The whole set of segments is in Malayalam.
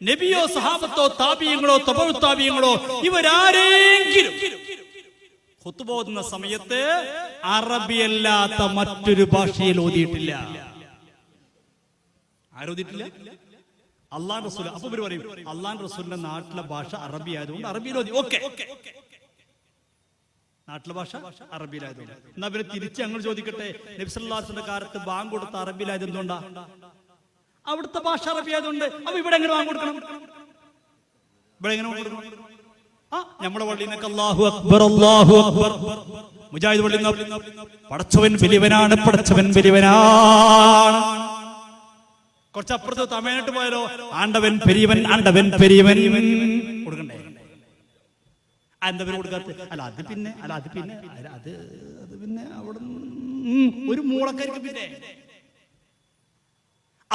നബിയോ സഹാബത്തോ താപീയങ്ങളോ തപഴു താപീയങ്ങളോ ഇവരാരെങ്കിലും കൊത്തുപോകുന്ന സമയത്ത് അറബിയല്ലാത്ത മറ്റൊരു ഭാഷയിൽ ഓതിയിട്ടില്ല. ആരോദിട്ടില്ല അള്ളാൻ റസൂൽ അപ്പൊ ഇവർ പറയും അള്ളാൻ റസൂലിന്റെ നാട്ടിലെ ഭാഷ അറബി ആയതുകൊണ്ട് അറബിയിൽ ഓതി ഓക്കെ. നാട്ടിലെ ഭാഷ അറബിയിലായതുകൊണ്ട്. എന്നാ പിന്നെ തിരിച്ച് ഞങ്ങൾ ചോദിക്കട്ടെ? നബ്സല്ലാസിന്റെ കാലത്ത് ബാങ്ക് കൊടുത്ത അറബിയിലായത് എന്തുകൊണ്ടാ? അവിടുത്തെ ഭാഷ അറബി ആയതുകൊണ്ട് അപ്പൊ ഇവിടെ എങ്ങനെ വാങ്ങിക്കൊടുക്കണം ഇവിടെ എങ്ങനെ ആ നമ്മുടെ പള്ളിയിൽ നിന്നൊക്കെ അല്ലാഹു അക്ബർ അള്ളാഹു അക്ബർ. മുജാഹിദ് പള്ളി പടച്ചവൻ വലിയവനാണ് പടച്ചവൻ വലിയവനാണ്. കുറച്ചപ്പുറത്ത് തമിഴ്നാട്ട് പോയാലോ? ആണ്ടവൻ പെരിയവൻ ആണ്ടവൻ പെരിയവൻ. കൊടുക്കണ്ടേ? ആ, എന്താ കൊടുക്കാത്ത അല്ല അത് പിന്നെ അല്ല അത് പിന്നെ അത് അത് പിന്നെ അവിടെ ഒരു മൂളക്കാർക്ക് പിന്നെ.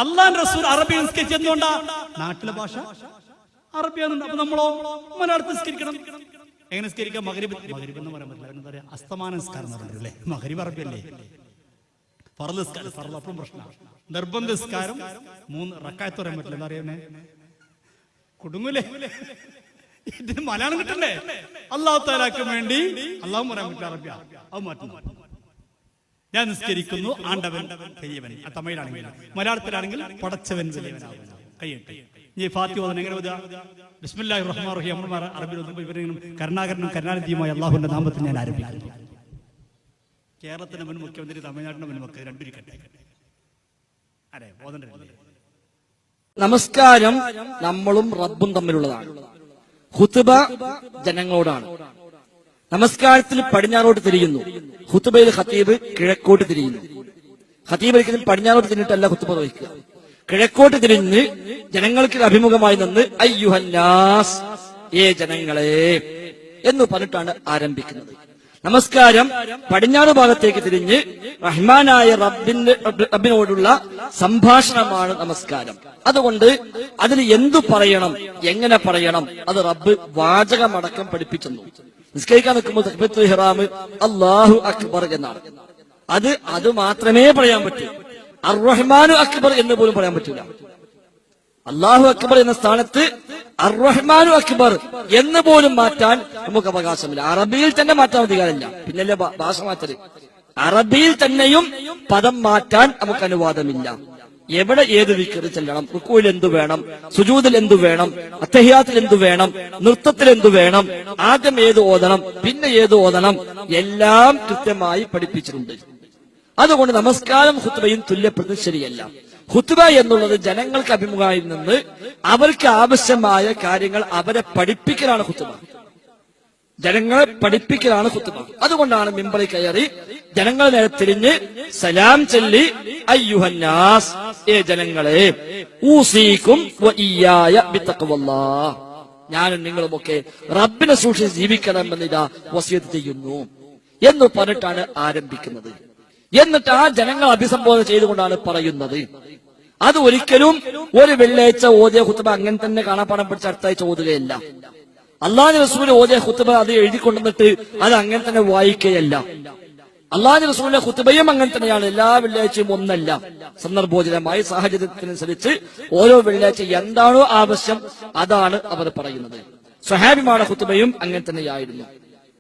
അള്ളാൻ റസൂൽ അറബി നിസ്കരിച്ചെന്തുകൊണ്ടാ നാട്ടിലെ ഭാഷ. അറബിയാന്നുണ്ട് അപ്പൊ നമ്മളോ മലയാളത്തിൽ നിസ്കരിക്കണം. എങ്ങനെ നിസ്കരിക്കാം? മകരിബ് മകരിബ് എന്ന് പറയാൻ പറ്റില്ല. എന്താ പറയാ? അസ്തമാന നിസ്കാരം എന്ന് പറഞ്ഞില്ലേ മകരിബ് അറബിയല്ലേ ഫറദ് നിസ്കാരം. ഫറദ് അപ്പുറം പ്രശ്നമാണ് നിർബന്ധ നിസ്കാരം മൂന്ന് റക്കായത്ത് പറയാൻ പറ്റില്ല. എന്താ പറയുന്നേ? കുടുങ്ങൂലേ? ഇതിന് മലയാളം കിട്ടണ്ടേ? അള്ളാഹു താലാക്കും വേണ്ടി അള്ളാഹു പറയാൻ പറ്റില്ല അറബിയ. അത് മാറ്റുന്നു ഞാൻ നിസ്കരിക്കുന്നു ആണ്ടവൻ പെരിയവൻ ആ തമിഴിലാണെങ്കിൽ മലയാളത്തിലാണെങ്കിൽ പടച്ചവൻ വലിയവനാകുന്നു കൈയ്യട്ടെ ഈ ഫാത്തി ഓതൻ എങ്ങനെ ഓതുക? ബിസ്മില്ലാഹി റഹ്മാൻ റഹീം നമ്മൾ അറബിൽ ഇവരെങ്കിലും കരുണാകരനും കരുണാനിധിയുമായ അള്ളാഹുവിന്റെ നാമത്തിൽ ഞാൻ ആരംഭിക്കുന്നു. കേരളത്തിന്റെ മുൻ മുഖ്യമന്ത്രി തമിഴ്നാടിന്റെ മുൻ മുഖ്യമന്ത്രി രണ്ടിരിക്കട്ടെ. അതെ ഓതണ്ടല്ലേ നമസ്കാരം നമ്മളും റബ്ബും തമ്മിലുള്ളതാണ്. ഹുത്തുബ ജനങ്ങളോടാണ്. നമസ്കാരത്തിൽ പടിഞ്ഞാറോട്ട് തിരിയുന്നു. ഹുത്തുബയിൽ ഖത്തീബ് കിഴക്കോട്ട് തിരിയുന്നു. ഖത്തീബ് ഒരിക്കലും പടിഞ്ഞാറോട്ട് തിരിഞ്ഞിട്ടല്ല ഹുത്തുബ വഹിക്കുക കിഴക്കോട്ട് തിരിഞ്ഞ് ജനങ്ങൾക്ക് അഭിമുഖമായി നിന്ന് അയ്യുഹന്നാസ് ഏ ജനങ്ങളെ എന്ന് പറഞ്ഞിട്ടാണ് ആരംഭിക്കുന്നത്. നമസ്കാരം പടിഞ്ഞാറ് ഭാഗത്തേക്ക് തിരിഞ്ഞ് റഹ്മാനായ റബ്ബിന്റെ റബ്ബിനോടുള്ള സംഭാഷണമാണ് നമസ്കാരം. അതുകൊണ്ട് അതിൽ എന്തു പറയണം എങ്ങനെ പറയണം അത് റബ്ബ് വാചകമടക്കം പഠിപ്പിച്ചെന്നു. നിസ്കരിക്കാൻ നിൽക്കുമ്പോൾ തക്ബീറത്തുൽ ഹിറാമ് അള്ളാഹു അക്ബർ എന്നാണ്. അത് അത് മാത്രമേ പറയാൻ പറ്റൂ. അർ റഹ്മാനു അക്ബർ എന്ന് പോലും പറയാൻ പറ്റൂല അള്ളാഹു അക്ബർ എന്ന സ്ഥാനത്ത് അർറഹ്മാനു അക്ബർ എന്ന് പോലും മാറ്റാൻ നമുക്ക് അവകാശമില്ല. അറബിയിൽ തന്നെ മാറ്റാൻ അധികാരമില്ല. പിന്നല്ലേ ഭാഷ മാറ്റൽ? അറബിയിൽ തന്നെയും പദം മാറ്റാൻ നമുക്ക് അനുവാദമില്ല. എവിടെ ഏത് വിക്കറി ചെല്ലണം? റുക്കുവിൽ എന്തു വേണം? സുജൂതിൽ എന്തു വേണം? അത്തഹിയാത്തിൽ എന്തു വേണം? നൃത്തത്തിൽ എന്തു വേണം? ആദ്യം ഏത് ഓതണം? പിന്നെ ഏത് ഓതണം? എല്ലാം കൃത്യമായി പഠിപ്പിച്ചിട്ടുണ്ട്. അതുകൊണ്ട് നമസ്കാരം ഹുത്തുബയും തുല്യപ്പെടുന്നത് ശരിയല്ല. ഹുത്തുബ എന്നുള്ളത് ജനങ്ങൾക്ക് അഭിമുഖമായി നിന്ന് അവർക്ക് ആവശ്യമായ കാര്യങ്ങൾ അവരെ പഠിപ്പിക്കലാണ് ഹുത്തുബ. ജനങ്ങളെ പഠിപ്പിക്കലാണ് ഹുത്തുബ. അതുകൊണ്ടാണ് മിമ്പറിൽ കയറി ജനങ്ങളെ നേരെ തിരിഞ്ഞ് സലാം ചൊല്ലി അയ്യുഹന്നാസ് ഏ ജനങ്ങളെ ഊസീക്കും. ഞാനും നിങ്ങളുമൊക്കെ റബ്ബിനെ സൂക്ഷിച്ച് ജീവിക്കണമെന്ന് ഇതാ വസീത് ചെയ്യുന്നു എന്ന് പറഞ്ഞിട്ടാണ് ആരംഭിക്കുന്നത്. എന്നിട്ട് ആ ജനങ്ങൾ അഭിസംബോധന ചെയ്തുകൊണ്ടാണ് പറയുന്നത്. അത് ഒരിക്കലും ഒരു വെള്ളിയാഴ്ച ഓതിയ കുത്തുബ അങ്ങനെ തന്നെ കാണാപ്പാടം പിടിച്ച അടുത്തായി ചോദുകയല്ല അള്ളാഹു റസൂൽ ഓതിയ കുത്തുബ അത് എഴുതി കൊണ്ടുവന്നിട്ട് അത് അങ്ങനെ തന്നെ വായിക്കുകയല്ല. അള്ളാഹു റസൂലിന്റെ കുത്തുബയും അങ്ങനെ തന്നെയാണ്. എല്ലാ വെള്ളിയാഴ്ചയും ഒന്നല്ല. സന്ദർഭോചിതമായി സാഹചര്യത്തിനനുസരിച്ച് ഓരോ വെള്ളിയാഴ്ച എന്താണോ ആവശ്യം അതാണ് അവർ പറയുന്നത്. സ്വഹാബിമാരുടെ കുത്തുബയും അങ്ങനെ തന്നെയായിരുന്നു.